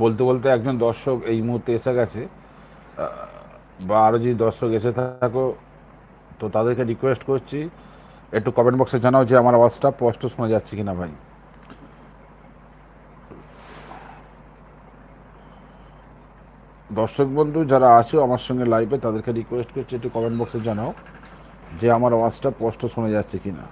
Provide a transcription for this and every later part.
বলতে বলতে একজন দর্শক এই মুহূর্তে এসে গেছে বা আরও যদি দর্শক এসে থাকো, তো তাদেরকে রিকোয়েস্ট করছি, একটু কমেন্ট বক্সে জানাও যে আমার আওয়াজটা স্পষ্ট শোনা যাচ্ছে কিনা ভাই। দর্শক বন্ধু, যারা আছো আমার সঙ্গে লাইভে তাদেরকে রিকোয়েস্ট করছি একটু কমেন্ট বক্সে জানাও যে আমার আওয়াজটা স্পষ্ট শোনা যাচ্ছে কিনা।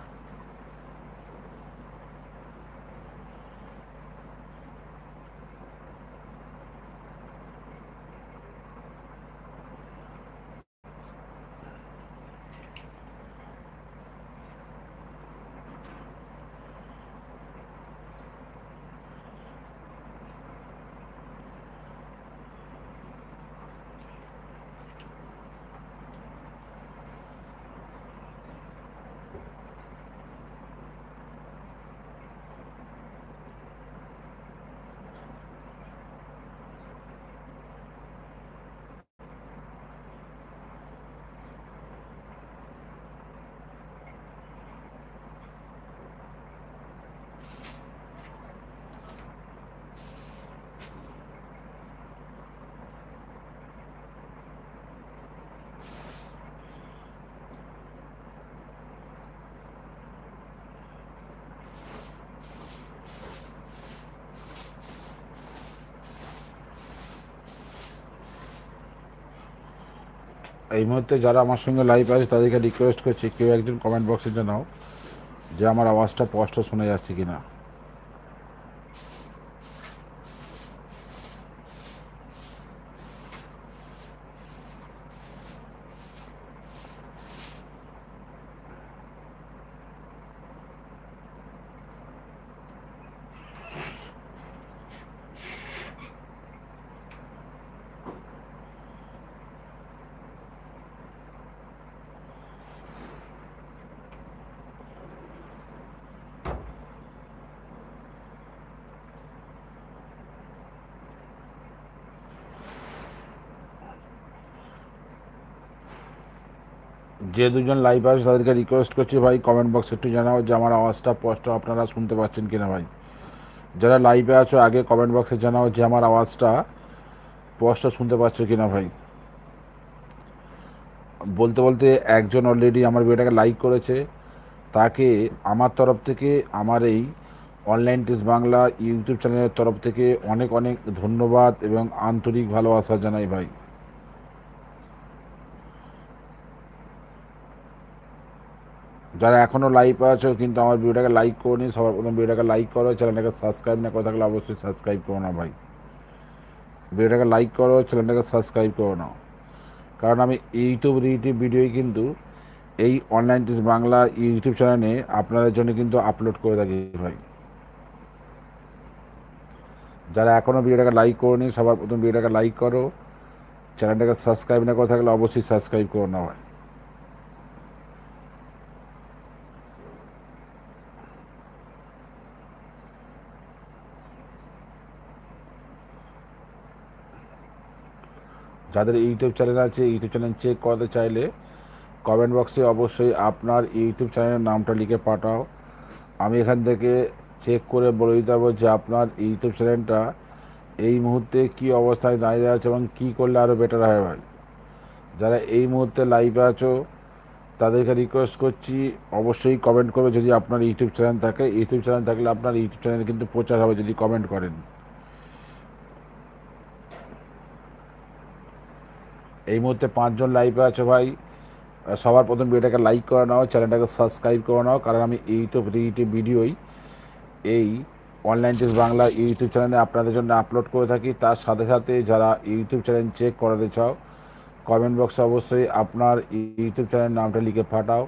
এই মুহূর্তে যারা আমার সঙ্গে লাইভ আছে, তাদেরকে রিকোয়েস্ট করছি, কেউ একজন কমেন্ট বক্সে জানাও যে আমার আওয়াজটা স্পষ্ট শোনা যাচ্ছে কিনা। যে দুজন লাইভ আছে তাদেরকে রিকোয়েস্ট করছি ভাই কমেন্ট বক্সে একটু জানাও যে আমার আওয়াজটা স্পষ্ট আপনারা শুনতে পাচ্ছেন কিনা ভাই। যারা লাইভে আছো, আগে কমেন্ট বক্সে জানাও যে আমার আওয়াজটা স্পষ্ট শুনতে পাচ্ছ কিনা ভাই। বলতে বলতে একজন অলরেডি আমার ভিডিওটাকে লাইক করেছে। তাকে আমার তরফ থেকে, আমার এই অনলাইন টেস্ট বাংলা ইউটিউব চ্যানেলের তরফ থেকে অনেক অনেক ধন্যবাদ এবং আন্তরিক ভালোবাসা জানাই ভাই। যারা এখনও লাইভ আছো, কিন্তু আমার ভিডিওটাকে লাইক করনি, সবার প্রথম ভিডিওটাকে লাইক করো চ্যানেলটাকে সাবস্ক্রাইব না করে থাকলে অবশ্যই সাবস্ক্রাইব করো না ভাই। ভিডিওটাকে লাইক করো চ্যানেলটাকে সাবস্ক্রাইব করো না। কারণ আমি ইউটিউব রিলেটিভ ভিডিওই কিন্তু এই অনলাইন টিস বাংলা ইউটিউব চ্যানেলে আপনাদের জন্য কিন্তু আপলোড করে থাকি ভাই। যারা এখনও ভিডিওটাকে লাইক করনি, সবার প্রথম ভিডিওটাকে লাইক করো চ্যানেলটাকে সাবস্ক্রাইব না করে থাকলে অবশ্যই সাবস্ক্রাইব করো না ভাই। যাদের ইউটিউব চ্যানেল আছে, ইউটিউব চ্যানেল চেক করাতে চাইলে কমেন্ট বক্সে অবশ্যই আপনার ইউটিউব চ্যানেলের নামটা লিখে পাঠাও। আমি এখান থেকে চেক করে বলে দিতে পারব যে আপনার ইউটিউব চ্যানেলটা এই মুহূর্তে কি অবস্থায় দাঁড়িয়ে আছে এবং কী করলে আরও বেটার হয় ভাই। যারা এই মুহূর্তে লাইভে আছো, তাদেরকে রিকোয়েস্ট করছি, অবশ্যই কমেন্ট করবে যদি আপনার ইউটিউব চ্যানেল থাকে। ইউটিউব চ্যানেল থাকলে আপনার ইউটিউব চ্যানেল কিন্তু প্রচার হবে যদি কমেন্ট করেন। এই মুহূর্তে পাঁচজন লাইভে আছে ভাই। সবার প্রথম ভিডিওটাকে লাইক করে নাও চ্যানেলটাকে সাবস্ক্রাইব করে নাও, কারণ আমি ইউটিউব রিলেটিভ ভিডিওই এই অনলাইন টেস্ট বাংলা ইউটিউব চ্যানেলে আপনাদের জন্য আপলোড করে থাকি। তার সাথে সাথে যারা ইউটিউব চ্যানেল চেক করাতে চাও কমেন্ট বক্সে অবশ্যই আপনার ইউটিউব চ্যানেলের নামটা লিখে পাঠাও।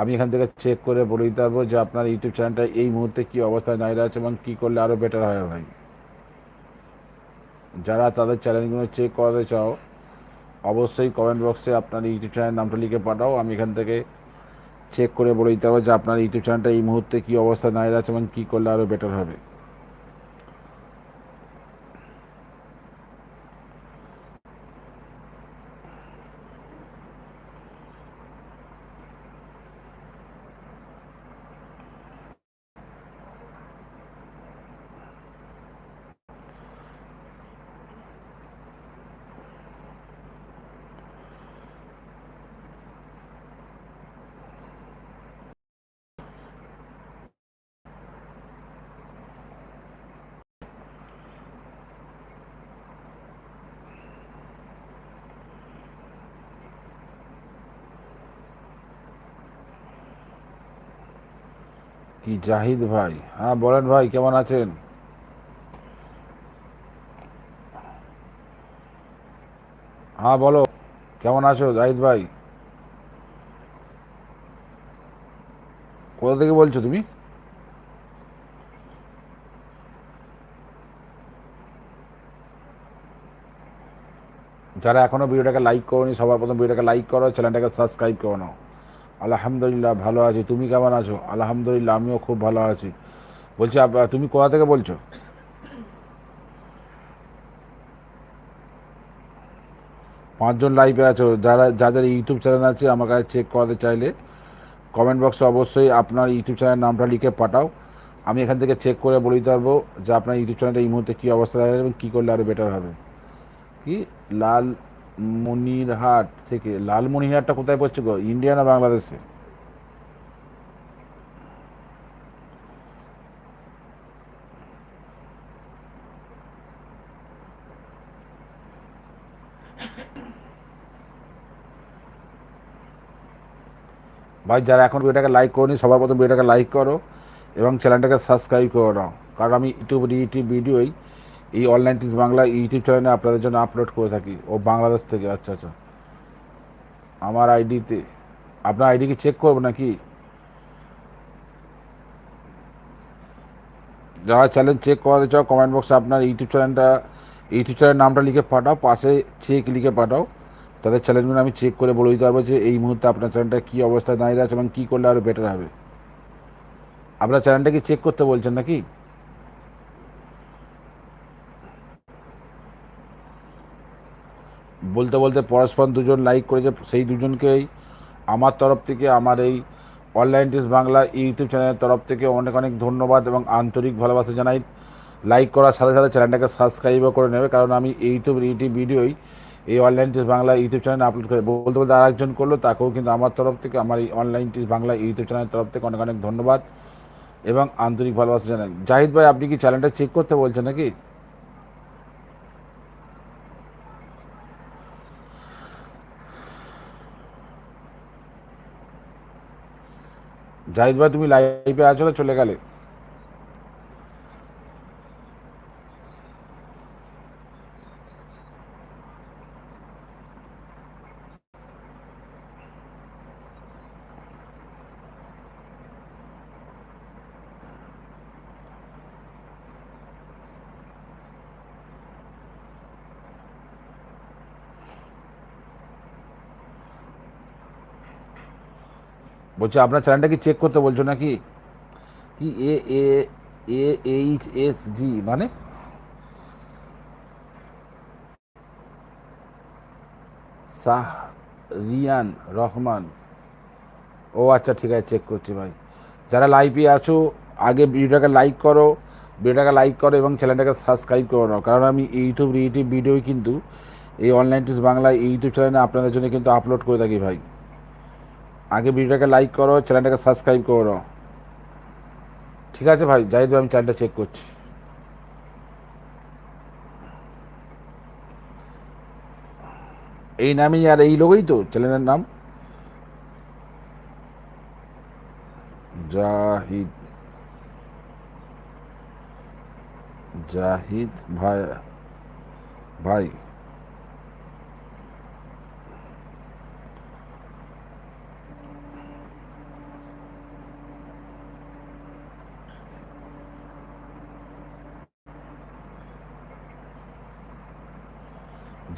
আমি এখান থেকে চেক করে বলে দিতে পারব যে আপনার ইউটিউব চ্যানেলটা এই মুহূর্তে কী অবস্থায় দাঁড়িয়ে আছে এবং কী করলে আরও বেটার হয় ভাই। যারা তাদের চ্যানেলগুলো চেক করাতে চাও অবশ্যই কমেন্ট বক্সে আপনার ইউটিউব চ্যানেল নামটা লিখে পাঠাও। আমি এখান থেকে চেক করে বলে দিতে পারব যে আপনার ইউটিউব চ্যানেলটা এই মুহূর্তে কী অবস্থা দাঁড়িয়ে আছে এবং কী করলে আরও বেটার হবে। কি জাহিদ ভাই? হ্যাঁ বলেন ভাই, কেমন আছেন? হ্যাঁ বলো, কেমন আছো জাহিদ ভাই? কোথা থেকে বলছো তুমি? যারা এখনও ভিডিওটাকে লাইক করোনি, সবার প্রথম ভিডিওটাকে লাইক করো, চ্যানেলটাকে সাবস্ক্রাইব করো আলহামদুলিল্লাহ, ভালো আছি। তুমি কেমন আছো? আলহামদুলিল্লাহ, আমিও খুব ভালো আছি। বলছি তুমি কোথা থেকে বলছো? পাঁচজন লাইভে আছো। যারা, যাদের ইউটিউব চ্যানেল আছে, আমার কাছে চেক করাতে চাইলে কমেন্ট বক্সে অবশ্যই আপনার ইউটিউব চ্যানেলের নামটা লিখে পাঠাও। আমি এখান থেকে চেক করে বলে দিতে পারব যে আপনার ইউটিউব চ্যানেলটা এই মুহূর্তে কী অবস্থা এবং কী করলে আরও বেটার হবে। কি? লাল মনিরহাট থেকে, লালমনিরহাটটা কোথায় পড়ছে গো? ইন্ডিয়া না বাংলাদেশে? ভাই, যারা এখন ভিডিওটাকে লাইক করনি, সবার প্রথম ভিডিওটাকে লাইক করো এবং চ্যানেলটাকে সাবস্ক্রাইব করে। কারণ আমি ইউটিউব ইউটিউব ভিডিওই এই অনলাইন টিস বাংলা ইউটিউব চ্যানেলে আপনাদের জন্য আপলোড করে থাকি। ও বাংলাদেশ থেকে আচ্ছা আচ্ছা। আমার আইডিতে আপনার আইডি কি চেক করব নাকি? যারা চ্যানেল চেক করাতে চাও কমেন্ট বক্সে আপনার ইউটিউব চ্যানেলটা ইউটিউব চ্যানেলের নামটা লিখে পাঠাও, পাশে চেক লিখে পাঠাও। তাদের চ্যানেলগুলো আমি চেক করে বলে দিতে পারব যে এই মুহূর্তে আপনার চ্যানেলটা কী অবস্থায় দাঁড়িয়ে আছে এবং কী করলে আরও বেটার হবে। আপনার চ্যানেলটা কি চেক করতে বলছেন নাকি? বলতে বলতে পরস্পর দুজন লাইক করেছে, সেই দুজনকেই আমার তরফ থেকে, আমার এই অনলাইন টিস বাংলা ইউটিউব চ্যানেলের তরফ থেকে অনেক অনেক ধন্যবাদ এবং আন্তরিক ভালোবাসা জানাই। লাইক করার সাথে সাথে চ্যানেলটাকে সাবস্ক্রাইবও করে নেবে, কারণ আমি ইউটিউব ইউটিউব ভিডিওই এই অনলাইন টিস বাংলা ইউটিউব চ্যানেলে আপলোড করে। বলতে বলতে আরেকজন করল, তাকেও কিন্তু আমার তরফ থেকে, আমার এই অনলাইন টিস বাংলা ইউটিউব চ্যানেলের তরফ থেকে অনেক অনেক ধন্যবাদ এবং আন্তরিক ভালোবাসা জানাই। জাহিদ ভাই, আপনি কি চ্যানেলটা চেক করতে বলছেন নাকি? জাহিদ ভাই তুমি লাইভে আছো না চলে গেলে। বলছি, আপনার চ্যানেলটা কি চেক করতে বলছো নাকি? কি, এ এ এ, এইচ, এস, জি মানে? শাহ রিয়ান রহমান। ও আচ্ছা ঠিক আছে চেক করছি ভাই। যারা লাইভে আছো, আগে ভিডিওটাকে লাইক করো, ভিডিওটাকে লাইক করো এবং চ্যানেলটাকে সাবস্ক্রাইব করে নাও কারণ আমি ইউটিউব ইউটিউব ভিডিওই কিন্তু এই অনলাইন টিস বাংলা ইউটিউব চ্যানেলে আপনাদের জন্য কিন্তু আপলোড করে থাকি ভাই। আগে ভিডিওটাকে লাইক করো চ্যানেলটাকে সাবস্ক্রাইব করো। ঠিক আছে ভাই? যাই আমি চ্যানেলটা চেক করছি। এই নামেই আর এই লোকই তো চ্যানেলের নাম? জাহিদ। জাহিদ ভাই ভাই।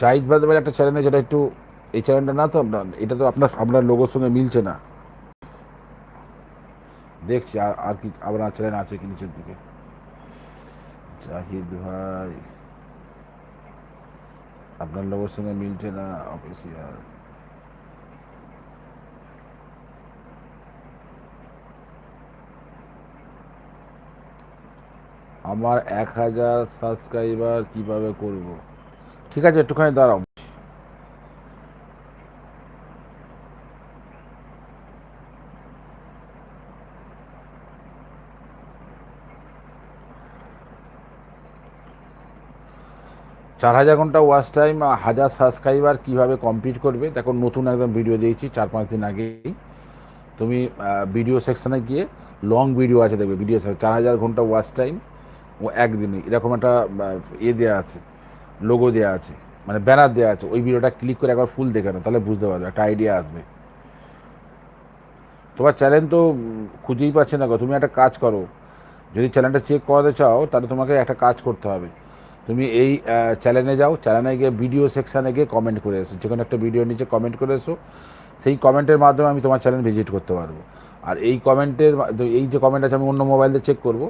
ভাই বলে একটা চ্যানেল যেটা একটু এই চ্যানেলটা না তো আপনার এটা তো আপনার আপনার লোগোর সঙ্গে মিলছে না। দেখছি আর আর কি আপনার চ্যানেল আছে কি নিচের দিকে। জাহিদ ভাই, আপনার লোগোর সঙ্গে মিলছে না অফিসিয়াল আমার এক হাজার সাবস্ক্রাইবার কীভাবে করব? ঠিক আছে, একটুখানি দাঁড়াও। চার হাজার ঘণ্টা ওয়াচ টাইম হাজার সাবস্ক্রাইবার কীভাবে কমপ্লিট করবে? দেখো, নতুন একদম ভিডিও দিয়েছি চার পাঁচ দিন আগেই। তুমি ভিডিও সেকশানে গিয়ে লং ভিডিও আছে দেখবে ভিডিও চার হাজার ঘণ্টা ওয়াচ টাইম ও একদিনে এরকম একটা ইয়ে দেওয়া আছে। লোগো দেওয়া আছে মানে ব্যানার দেওয়া আছে, ওই ভিডিওটা ক্লিক করে একবার ফুল দেখে নাও, তাহলে বুঝতে পারবে, একটা আইডিয়া আসবে। তোমার চ্যানেল তো খুঁজেই পাচ্ছে না গো, তুমি একটা কাজ করো, যদি চ্যানেলটা চেক করাতে চাও, তাহলে তোমাকে একটা কাজ করতে হবে। তুমি এই চ্যানেলে যাও চ্যানেলে গিয়ে ভিডিও সেকশানে গিয়ে কমেন্ট করে এসো যে কোনো একটা ভিডিও নিচে কমেন্ট করে এসো, সেই কমেন্টের মাধ্যমে আমি তোমার চ্যানেল ভিজিট করতে পারব। আর এই কমেন্টের এই যে কমেন্ট আছে, আমি অন্য মোবাইল দিয়ে চেক করব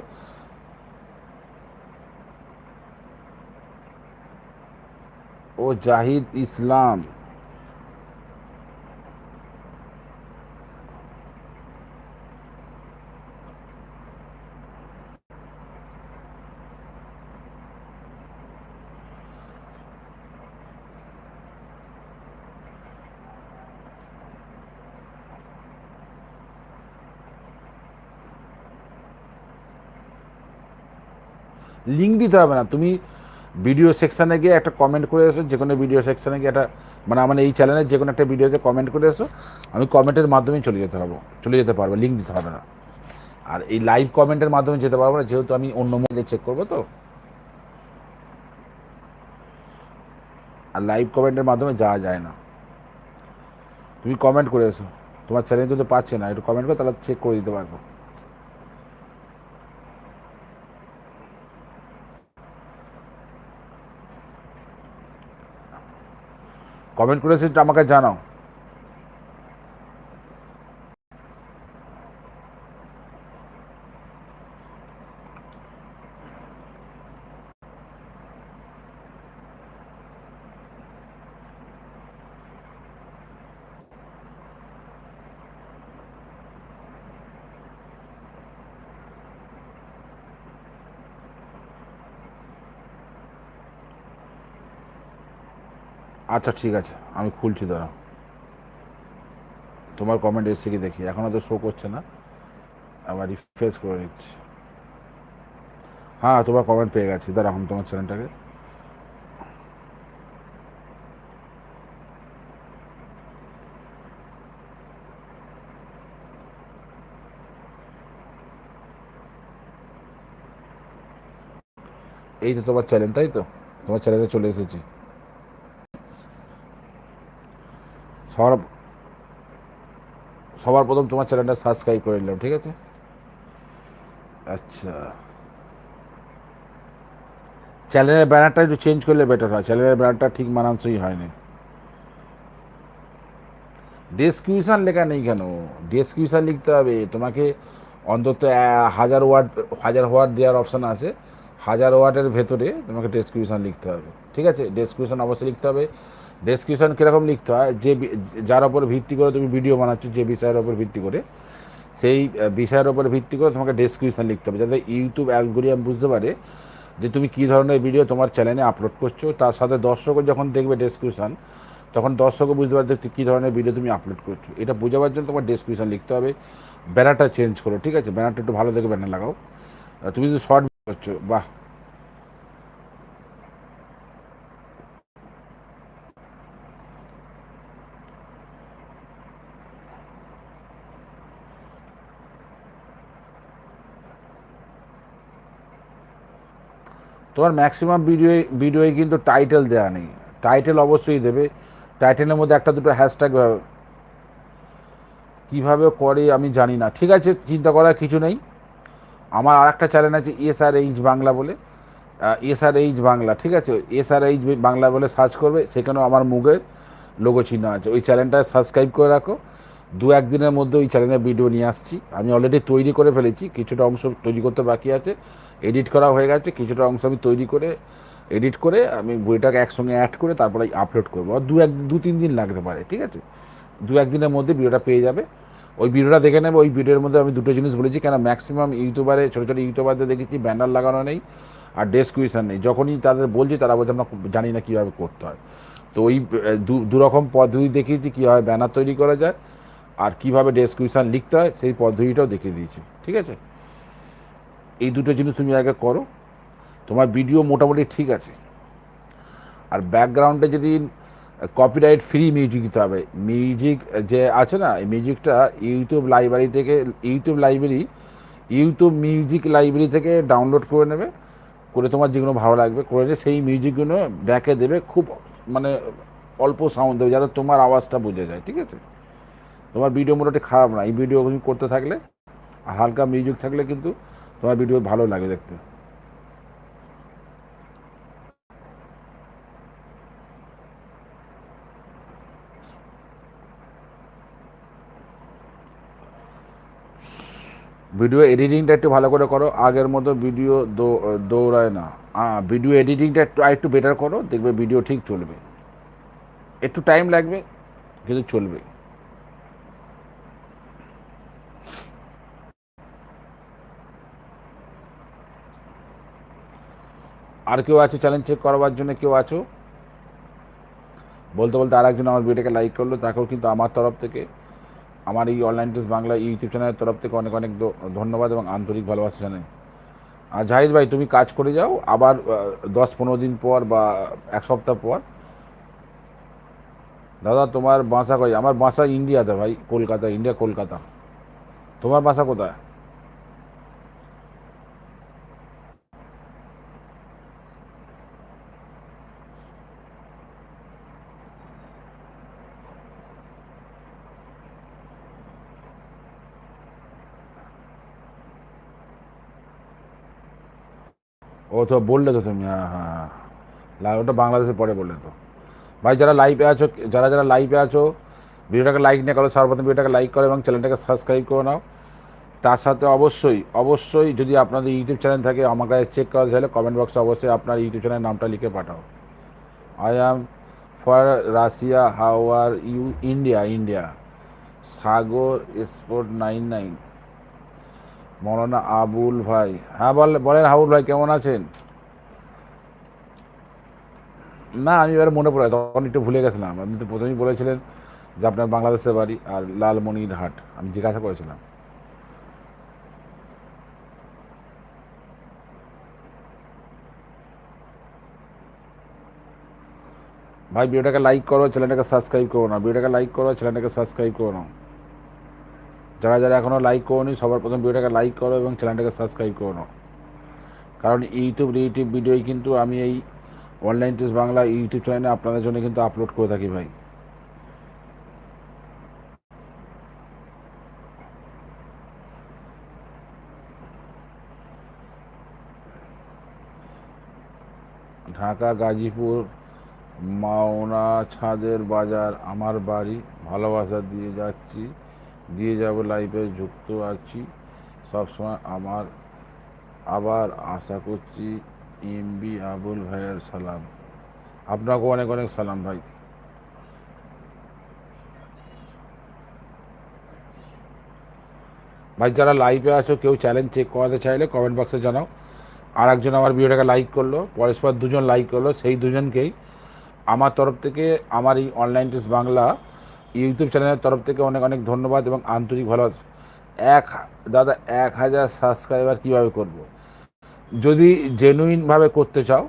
ও জাহিদ ইসলাম। লিঙ্ক দিতে হবে না। তুমি ভিডিও সেকশানে গিয়ে একটা কমেন্ট করে এসো, যে কোনো ভিডিও সেকশানে গিয়ে একটা মানে আমার এই চ্যানেলের যে কোনো একটা ভিডিওতে কমেন্ট করে এসো, আমি কমেন্টের মাধ্যমেই চলে যেতে পারব, চলে যেতে পারব লিঙ্ক দিতে হবে না। আর এই লাইভ কমেন্টের মাধ্যমে যেতে পারব না, যেহেতু আমি অন্য মোবাইলে চেক করব তো। আর লাইভ কমেন্টের মাধ্যমে যাওয়া যায় না। তুমি কমেন্ট করে এসো, তোমার চ্যানেল কিন্তু পাচ্ছে না, একটু কমেন্ট করে, তাহলে চেক করে দিতে পারব। কমেন্ট করে সেটা আমাকে জানাও। আচ্ছা ঠিক আছে। আমি খুলছি দাঁড়া তোমার কমেন্ট এসছে কি দেখি? এখনও তো শো করছে না। আবার রিফ্রেশ করে নিচ্ছি। হ্যাঁ তোমার কমেন্ট পেয়ে গেছি। দাঁড়া এখন তোমার চ্যানেলটাকে এই তো তোমার চ্যানেল তাই তো? তোমার চ্যানেলে চলে এসেছি। সবার সবার প্রথম তোমার চ্যানেলটা সাবস্ক্রাইব করে নিলাম, ঠিক আছে? আচ্ছা। চ্যানেলের ব্যানারটা একটু চেঞ্জ করলে বেটার হয়, চ্যানেলের ব্যানারটা ঠিক মানানসই হয়নি। ডেসক্রিপশান লেখা নেই কেন? ডেসক্রিপশান লিখতে হবে। তোমাকে অন্তত হাজার ওয়ার্ড হাজার ওয়ার্ড দেওয়ার অপশান আছে। হাজার ওয়ার্ডের ভেতরে তোমাকে ডেসক্রিপশান লিখতে হবে, ঠিক আছে? ডেসক্রিপশান অবশ্যই লিখতে হবে। ডেসক্রিপশান কীরকম লিখতে হয়? যে যার ওপর ভিত্তি করে তুমি ভিডিও বানাচ্ছ, যে বিষয়ের ওপর ভিত্তি করে, সেই বিষয়ের ওপর ভিত্তি করে তোমাকে ডেসক্রিপশান লিখতে হবে, যাতে ইউটিউব অ্যালগোরিয়াম বুঝতে পারে যে তুমি কী ধরনের ভিডিও তোমার চ্যানেলে আপলোড করছ। তার সাথে দর্শকও যখন দেখবে ডেসক্রিপশান তখন দর্শকও বুঝতে পারবে কী ধরনের ভিডিও তুমি আপলোড করছ। এটা বোঝাবার জন্য তোমার ডেসক্রিপশান লিখতে হবে ব্যানারটা চেঞ্জ করো, ঠিক আছে? ব্যানারটা একটু ভালো দেখে ব্যানার লাগাও। তুমি যদি শর্ট করছ, বাহ! তোমার ম্যাক্সিমাম ভিডিও ভিডিওয়ে কিন্তু টাইটেল দেওয়া নেই। টাইটেল অবশ্যই দেবে। টাইটেলের মধ্যে একটা দুটো হ্যাশট্যাগ কীভাবে করে আমি জানি না। ঠিক আছে, চিন্তা করার কিছু নেই। আমার আর একটা চ্যানেল আছে এস আর এইচ বাংলা বলে। এস আর এইচ বাংলা, ঠিক আছে? এস আর এইচ বাংলা বলে সার্চ করবে। সেখানেও আমার মুখের লোগো চিহ্ন আছে। ওই চ্যানেলটা সাবস্ক্রাইব করে রাখো। দু একদিনের মধ্যে ওই চ্যানেলে ভিডিও নিয়ে আসছি। আমি অলরেডি তৈরি করে ফেলেছি, কিছুটা অংশ তৈরি করতে বাকি আছে। এডিট করা হয়ে গেছে, কিছুটা অংশ আমি তৈরি করে এডিট করে আমি বইটাকে একসঙ্গে অ্যাড করে তারপরে আপলোড করব। আর দু এক, দু তিন দিন লাগতে পারে, ঠিক আছে? দু একদিনের মধ্যে ভিডিওটা পেয়ে যাবে। ওই ভিডিওটা দেখে নেবে, ওই ভিডিওর মধ্যে আমি দুটো জিনিস বলেছি, কেন ম্যাক্সিমাম ইউটিউবারে ছোটো ছোটো ইউটিউবারদের দেখেছি ব্যানার লাগানো নেই আর ডেসক্রিপশান নেই। যখনই তাদের বলছি তারা বলছে, আমরা জানি না কীভাবে করতে হয়। তো ওই দু, দুরকম পদ্ধতি দেখিয়েছি কীভাবে ব্যানার তৈরি করা যায়। আর কীভাবে ডেসক্রিপশান লিখতে হয়, সেই পদ্ধতিটাও দেখিয়ে দিয়েছি, ঠিক আছে? এই দুটো জিনিস তুমি আগে করো, তোমার ভিডিও মোটামুটি ঠিক আছে। আর ব্যাকগ্রাউন্ডে যদি কপিরাইট ফ্রি মিউজিক দিতে হবে মিউজিক যে আছে না, এই মিউজিকটা ইউটিউব লাইব্রেরি থেকে YouTube library YouTube music library থেকে ডাউনলোড করে নেবে, করে তোমার যেগুলো ভালো লাগবে, করে নিয়ে সেই মিউজিকগুলো ব্যাকে দেবে, খুব মানে অল্প সাউন্ড দেবে, যাতে তোমার আওয়াজটা বুঝে যায়, ঠিক আছে? তোমার ভিডিও মোটামুটি খারাপ না। এই ভিডিও তুমি করতে থাকলে, আর হালকা মিউজিক থাকলে কিন্তু তোমার ভিডিও ভালো লাগে দেখতে। ভিডিও এডিটিংটা একটু ভালো করে করো। আগের মতো ভিডিও দৌড়ায় না। ভিডিও এডিটিংটা একটু একটু বেটার করো। দেখবে ভিডিও ঠিক চলবে। একটু টাইম লাগবে, কিন্তু চলবে। আর কেউ আছে চ্যালেঞ্জ চেক করবার জন্য কেউ আছো? বলতে বলতে আর একজন আমার ভিডিওটাকে লাইক করল, তাকেও কিন্তু আমার তরফ থেকে, আমার এই অনলাইন টেস্ট বাংলা ইউটিউব চ্যানেলের তরফ থেকে অনেক অনেক ধন্যবাদ এবং আন্তরিক ভালোবাসা জানাই। আর জাহিদ ভাই, তুমি কাজ করে যাও, আবার দশ পনেরো দিন পর বা এক সপ্তাহ পর, দাদা তোমার বাসা কই? আমার বাসা ইন্ডিয়াতে ভাই, কলকাতা ইন্ডিয়া কলকাতা। তোমার বাসা কোথায়? ও তো বললে তো তুমি হ্যাঁ হ্যাঁ হ্যাঁ। ওটা বাংলাদেশে পরে বললে তো। ভাই, যারা লাইভে আছো, যারা যারা লাইভে আছো, ভিডিওটাকে লাইক নিয়ে করো, সর্বপ্রথম ভিডিওটাকে লাইক করো এবং চ্যানেলটাকে সাবস্ক্রাইব করে নাও। তার সাথে অবশ্যই অবশ্যই যদি আপনাদের ইউটিউব চ্যানেল থাকে, আমার কাছে চেক করা চাইলে কমেন্ট বক্সে অবশ্যই আপনার ইউটিউব চ্যানেলের নামটা লিখে পাঠাও। I am for Russia how are you India India Sagar sport nine nine Maulana Abul ভাই। হ্যাঁ বল বলেন আবুল ভাই, কেমন আছেন? না, আমি এবার মনে পড়ে, তখন একটু ভুলে গেছিলাম। আপনি তো প্রথমেই বলেছিলেন যে আপনার বাংলাদেশের বাড়ি আর লালমনির হাট আমি জিজ্ঞাসা করেছিলাম। ভাই, ভিডিওটাকে লাইক করো, চ্যানেলটাকে সাবস্ক্রাইব করো না। ভিডিওটাকে লাইক করো, চ্যানেলটাকে সাবস্ক্রাইব করো না। যারা যারা এখনও লাইক করো সবার প্রথম ভিডিওটাকে লাইক করো এবং চ্যানেলটাকে সাবস্ক্রাইব করো কারণ ইউটিউব ইউটিউব ভিডিওই কিন্তু আমি এই অনলাইন টেস্ট বাংলা ইউটিউব চ্যানেলে আপনাদের জন্য কিন্তু আপলোড করে থাকি ভাই। ঢাকা, গাজীপুর, মাওনা, ছাদের বাজার, আমার বাড়ি, ভালোবাসা দিয়ে যাচ্ছি। দিয়ে যাব লাইফে যুক্ত আছি। সবসময় আমার, আবার আশা করছি এমবি আবুল ভাইয়ের সালাম। আপনাকেও অনেক অনেক সালাম ভাই। ভাই, যারা লাইভে আছো, কেউ চ্যালেঞ্জ চেক করাতে চাইলে কমেন্ট বক্সে জানাও। আর একজন আমার ভিডিওটাকে লাইক করল, পরস্পর দুজন লাইক করল, সেই দুজনকেই আমার তরফ থেকে আমার এই অনলাইন টেস্ট বাংলা ইউটিউব চ্যানেলের তরফ থেকে অনেক অনেক ধন্যবাদ এবং আন্তরিক ভালোবাসা। এক, দাদা, এক হাজার সাবস্ক্রাইবার কীভাবে করব। যদি জেনুইনভাবে করতে চাও,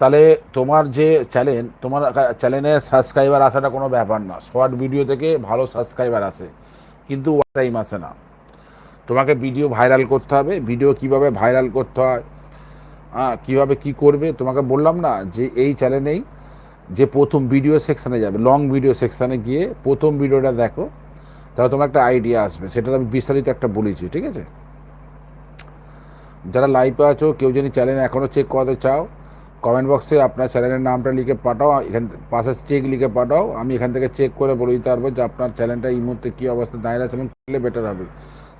তাহলে তোমার যে চ্যানেল তোমার চ্যানেলে সাবস্ক্রাইবার আসাটা কোনো ব্যাপার না। শর্ট ভিডিও থেকে ভালো সাবস্ক্রাইবার আসে, কিন্তু টাইম আসে না। তোমাকে ভিডিও ভাইরাল করতে হবে। ভিডিও কীভাবে ভাইরাল করতে হয় হ্যাঁ কীভাবে কী করবে, তোমাকে বললাম না যে এই চ্যানেলেই যে প্রথম ভিডিও সেকশানে যাবে লং ভিডিও সেকশানে গিয়ে প্রথম ভিডিওটা দেখো, তাহলে তোমার একটা আইডিয়া আসবে। সেটা আমি বিস্তারিত একটা বলেছি, ঠিক আছে? যারা লাইভে আছো, কেউ যদি চ্যানেল এখনও চেক করাতে চাও কমেন্ট বক্সে আপনার চ্যানেলের নামটা লিখে পাঠাও, এখান পাশে চেক লিখে পাঠাও, আমি এখান থেকে চেক করে বলে দিতে পারব যে আপনার চ্যানেলটা এই মুহূর্তে কী অবস্থা, দাঁড়িয়ে আছে এবং করলে বেটার হবে।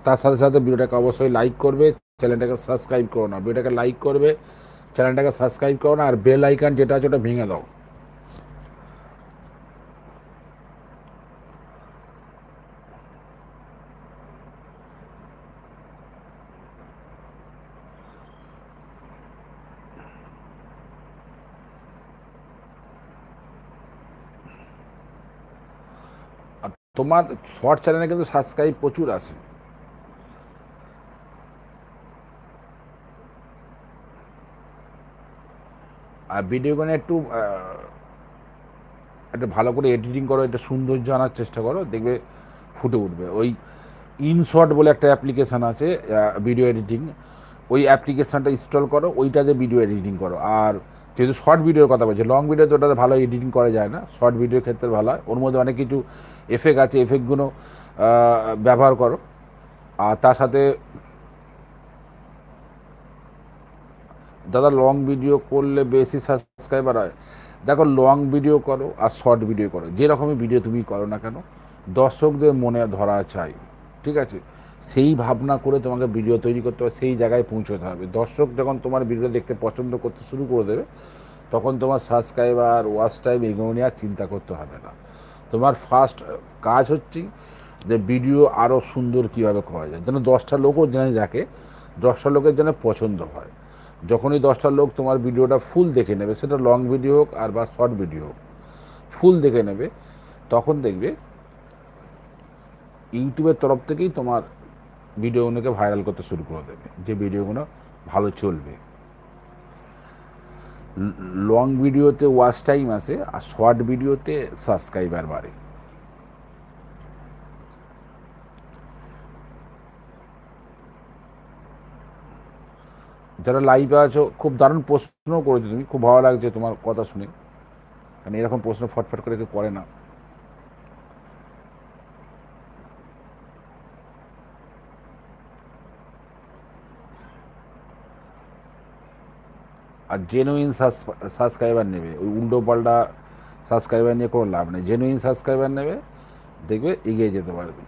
তার সাথে সাথে ভিডিওটাকে অবশ্যই লাইক করবে চ্যানেলটাকে সাবস্ক্রাইব করো না। ভিডিওটাকে লাইক করবে চ্যানেলটাকে সাবস্ক্রাইব করো না, আর বেল আইকন যেটা আছে ওটা ভেঙে দাও। তোমার শর্ট চ্যানেলে কিন্তু সাবস্ক্রাইব প্রচুর আসে আর ভিডিওগুলো একটু একটা ভালো করে এডিটিং করো, একটা সৌন্দর্য আনার চেষ্টা করো, দেখবে ফুটে উঠবে। ওই ইনশট বলে একটা অ্যাপ্লিকেশান আছে ভিডিও এডিটিং ওই অ্যাপ্লিকেশানটা ইনস্টল করো, ওইটাতে ভিডিও এডিটিং করো। আর যেহেতু শর্ট ভিডিওর কথা বলছি লং ভিডিও তো ওটাতে ভালো এডিটিং করা যায় না শর্ট ভিডিওর ক্ষেত্রে ভালো হয়। ওর মধ্যে অনেক কিছু এফেক্ট আছে এফেক্টগুলো ব্যবহার করো। আর তার সাথে দাদা লং ভিডিও করলে বেশি সাবস্ক্রাইবার হয়। দেখো লং ভিডিও করো আর শর্ট ভিডিও করো, যেরকমই ভিডিও তুমি করো না কেন, দর্শকদের মনে ধরা চাই, ঠিক আছে? সেই ভাবনা করে তোমাকে ভিডিও তৈরি করতে হবে, সেই জায়গায় পৌঁছতে হবে। দর্শক যখন তোমার ভিডিও দেখতে পছন্দ করতে শুরু করে দেবে, তখন তোমার সাবস্ক্রাইবার ওয়াচ টাইম এগুলো নিয়ে আর চিন্তা করতে হবে না। তোমার ফার্স্ট কাজ হচ্ছে যে ভিডিও আরও সুন্দর কীভাবে করা যায়। যেন দশটা লোকও যেন দেখে, দশটা লোকের যেন পছন্দ হয়। যখনই দশটা লোক তোমার ভিডিওটা ফুল দেখে নেবে, সেটা লং ভিডিও হোক আর বা শর্ট ভিডিও হোক ফুল দেখে নেবে, তখন দেখবে, ইউটিউবের তরফ থেকেই তোমার ভিডিওগুলোকে ভাইরাল করতে শুরু করে দেবে, যে ভিডিওগুলো ভালো চলবে। লং ভিডিওতে ওয়াচ টাইম আসে আর শর্ট ভিডিওতে সাবস্ক্রাইবার বাড়ে। যারা লাইভে আছো, খুব দারুণ প্রশ্ন করেছ তুমি, খুব ভালো লাগছে তোমার কথা শুনে। কারণ এরকম প্রশ্ন ফটফট করে কেউ করে না। আর জেনুইন সাবস্ক্রাইবার নেবে। ওই উল্টো পাল্টা সাবস্ক্রাইবার নিয়ে কোনো লাভ নেই। জেনুইন সাবস্ক্রাইবার নেবে, দেখবে এগিয়ে যেতে পারবে।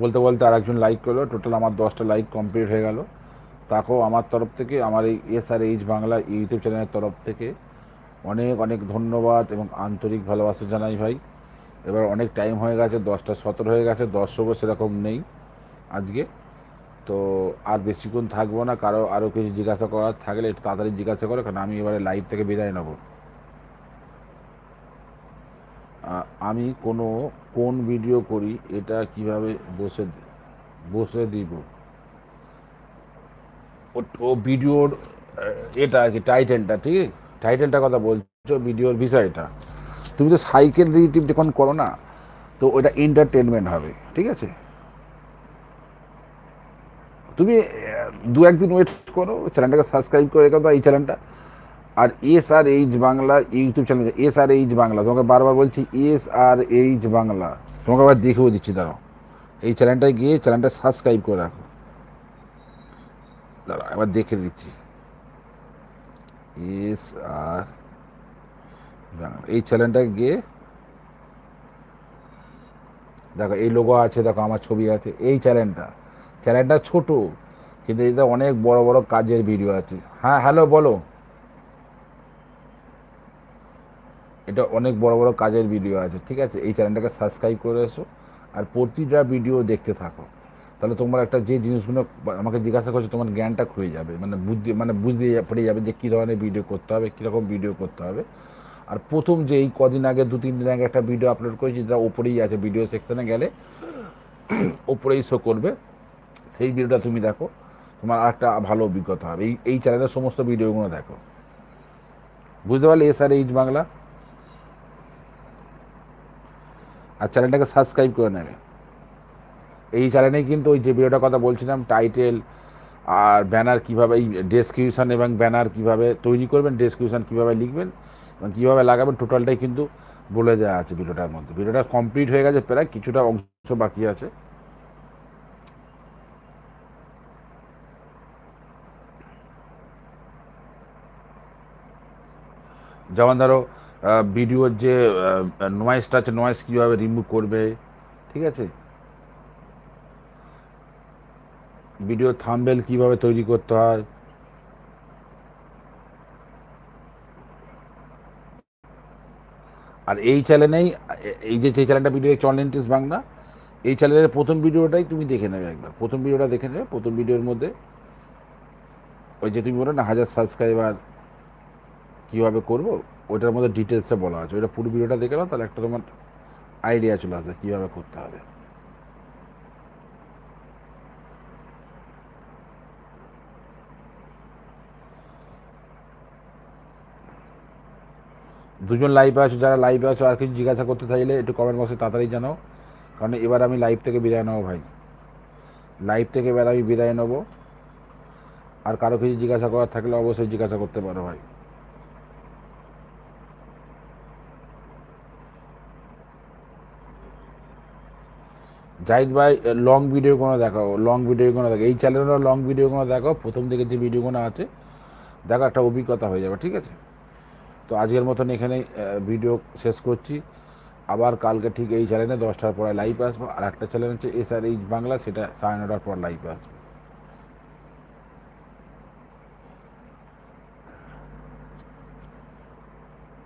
বলতে বলতে আর একজন লাইক করল। টোটাল আমার দশটা লাইক কমপ্লিট হয়ে গেল। তাকেও আমার তরফ থেকে, আমার এই S R H Bangla YouTube চ্যানেলের তরফ থেকে অনেক অনেক ধন্যবাদ এবং আন্তরিক ভালোবাসা জানাই ভাই। এবার অনেক টাইম হয়ে গেছে, দশটা সতেরো হয়ে গেছে, দর্শকও সেরকম নেই আজকে। তো আর বেশিক্ষণ থাকব না, কারও আরও কিছু জিজ্ঞাসা করার থাকলে একটু তাড়াতাড়ি জিজ্ঞাসা করো কারণ আমি এবারে লাইভ থেকে বিদায় নেব। আমি কোনো, কোন ভিডিও করি এটা কীভাবে বসে বসে দিব? ও ভিডিওর এটা আর কি টাইটেলটা ঠিক আছে? টাইটেলটার কথা বলছো ভিডিওর বিষয়টা। তুমি তো সাইকেল রিলেটিভ যখন করো না, তো ওটা এন্টারটেনমেন্ট হবে, ঠিক আছে? তুমি, দু একদিন ওয়েট করো চ্যানেলটাকে সাবস্ক্রাইব করে রেখো এই চ্যানেলটা আর S R H Bangla YouTube channel S R H Bangla, তোমাকে বারবার বলছি এস আর এইচ বাংলা, তোমাকে আবার দেখেও দিচ্ছি, দাঁড়াও। এই চ্যানেলটায় গিয়ে চ্যানেলটা সাবস্ক্রাইব করে রাখো। দাঁড়াও এবার দেখে দিচ্ছি। এস আর এই চ্যানেলটায় গিয়ে দেখো, এই লোগো আছে, দেখো, আমার ছবি আছে, এই চ্যানেলটা চ্যানেলটা ছোট, কিন্তু এতে অনেক বড় বড় কাজের ভিডিও আছে। হ্যাঁ হ্যালো বলো। এটা অনেক বড় বড় কাজের ভিডিও আছে, ঠিক আছে? এই চ্যানেলটাকে সাবস্ক্রাইব করে এসো আর প্রতিটা ভিডিও দেখতে থাকো। তাহলে তোমার একটা যে জিনিসগুলো আমাকে জিজ্ঞাসা করছ, তোমার জ্ঞানটা খুলে যাবে মানে বুদ্ধি মানে বুঝতে পড়ে যাবে যে কী ধরনের ভিডিও করতে হবে, কীরকম ভিডিও করতে হবে। আর প্রথম যে এই কদিন আগে, দু, তিন দিন আগে একটা ভিডিও আপলোড করেছি, যেটা ওপরেই আছে ভিডিও সেকশনে গেলে ওপরেই শো করবে। সেই ভিডিওটা তুমি দেখো, তোমার একটা ভালো অভিজ্ঞতা হবে। এই এই চ্যানেলের সমস্ত ভিডিওগুলো দেখো। বুঝতে পারলে? S R H Bangla. আর চ্যানেলটাকে সাবস্ক্রাইব করে নেবে। এই চ্যানেলে কিন্তু ওই যে ভিডিওটার কথা বলছিলাম টাইটেল আর ব্যানার কীভাবে, এই ডেসক্রিপশান এবং ব্যানার কীভাবে তৈরি করবেন ডেসক্রিপশান কীভাবে লিখবেন কীভাবে লাগাবেন টোটালটাই কিন্তু বলে দেওয়া আছে ভিডিওটার মধ্যে। ভিডিওটা কমপ্লিট হয়ে গেছে প্রায় কিছুটা অংশ বাকি আছে। যেমন ধরো ভিডিওর যে নয়েসটা আছে নয়েস কীভাবে রিমুভ করবে, ঠিক আছে? ভিডিও থাম্বেল কীভাবে তৈরি করতে হয় আর এই চ্যানেলেই এই যে যে চ্যানেলটা ভিডিও চল ইন্টারেস্ট বাংলা, এই চ্যানেলের প্রথম ভিডিওটাই তুমি দেখে নেবে একবার। প্রথম ভিডিওটা দেখে নেবে, প্রথম ভিডিওর মধ্যে ওই যে তুমি বলো না, হাজার সাবস্ক্রাইবার কীভাবে করব, ওইটার মধ্যে ডিটেলসটা বলা আছে। ওইটা পুরো ভিডিওটা দেখে নাও, তাহলে একটা তোমার আইডিয়া চলে আসবে কীভাবে করতে হবে। দুজন লাইভে আছো, যারা লাইভে আছো, আর কিছু জিজ্ঞাসা করতে চাইলে একটু কমেন্ট বক্সে তাড়াতাড়ি জানাও। কারণ এবার আমি লাইভ থেকে বিদায় নেব ভাই। লাইভ থেকে এবার আমি বিদায় নেব। আর কারও কিছু জিজ্ঞাসা করার থাকলে অবশ্যই জিজ্ঞাসা করতে পারো ভাই। জাহিদ ভাই লং ভিডিওগুলো দেখাও লং ভিডিওগুলো দেখো এই চ্যানেলের লং ভিডিওগুলো দেখো প্রথম দিকে যে ভিডিওগুলো আছে, দেখো একটা অভিজ্ঞতা হয়ে যাবে, ঠিক আছে? তো আজকের মতন এখানে ভিডিও শেষ করছি। আবার কালকে ঠিক এই চ্যানেলে দশটার পরে লাইভ আসব। আর একটা চ্যানেল হচ্ছে এস আর এইচ বাংলা সেটা সাড়ে নটার পর লাইভ আসবে।